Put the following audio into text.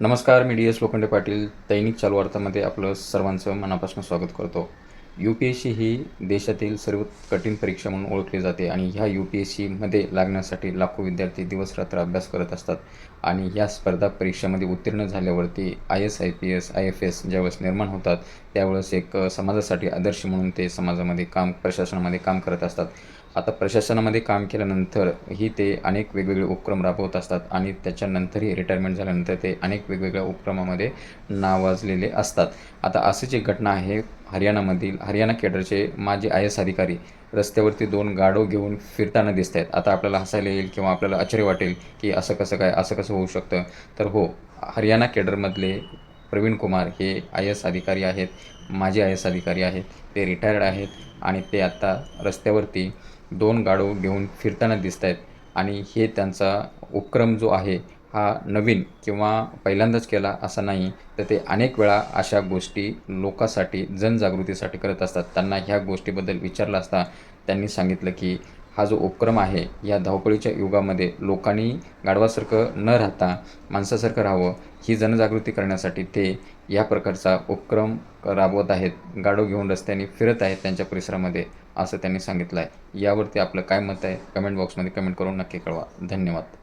नमस्कार मी D S Lokhande Patil. दैनिक चालू वार्तामध्ये आपलं सर्वांचं मनापासून स्वागत करतो. यू पी एस सी ही देशातील सर्व कठीण परीक्षा म्हणून ओळखली जाते आणि ह्या यू पी एस सीमध्ये लागण्यासाठी लाखो विद्यार्थी दिवसरात्र अभ्यास करत असतात आणि ह्या स्पर्धा परीक्षेमध्ये उत्तीर्ण झाल्यावरती I S I P S I F S ज्यावेळेस निर्माण होतात त्यावेळेस एक समाजासाठी आदर्श म्हणून ते समाजामध्ये काम प्रशासनामध्ये काम करत असतात. आता प्रशासनामध्ये काम केल्यानंतर ही ते अनेक वेगवेगळे उपक्रम राबवत असतात आणि त्याच्यानंतरही रिटायरमेंट झाल्यानंतर ते अनेक वेगवेगळ्या उपक्रमामध्ये नावाजलेले असतात. आता अशीच एक घटना आहे हरियाणामधील हरियाणा केडरचे माजी आय एस अधिकारी रस्त्यावरती दोन गाडो घेऊन फिरताना दिसत आहेत आता आपल्याला हसायला येईल किंवा आपल्याला आश्चर्य वाटेल की असं कसं काय असं कसं होऊ शकतं? तर हो हरियाणा केडरमधले प्रवीण कुमार हे आय एस अधिकारी आहेत माजी आय एस अधिकारी आहेत ते रिटायर्ड आहेत आणि ते आत्ता रस्त्यावरती दोन गाडो घेऊन फिरताना दिसत आहेत आणि हे त्यांचा उपक्रम जो आहे हा नवीन किंवा पहिल्यांदाच केला असा नाही तर ते अनेक वेळा अशा गोष्टी लोकांसाठी जनजागृतीसाठी करत असतात. त्यांना ह्या गोष्टीबद्दल विचारलं असता त्यांनी सांगितलं की हा जो उपक्रम आहे या धावपळीच्या युगामध्ये लोकांनी गाढवासारखं न राहता माणसासारखं राहावं ही जनजागृती करण्यासाठी ते या प्रकारचा उपक्रम राबवत आहेत. गाडो घेऊन रस्त्याने फिरत आहेत त्यांच्या परिसरामध्ये असं त्यांनी सांगितलं आहे यावरती आपलं काय मत आहे? कमेंट बॉक्समध्ये कमेंट करून नक्की कळवा. धन्यवाद.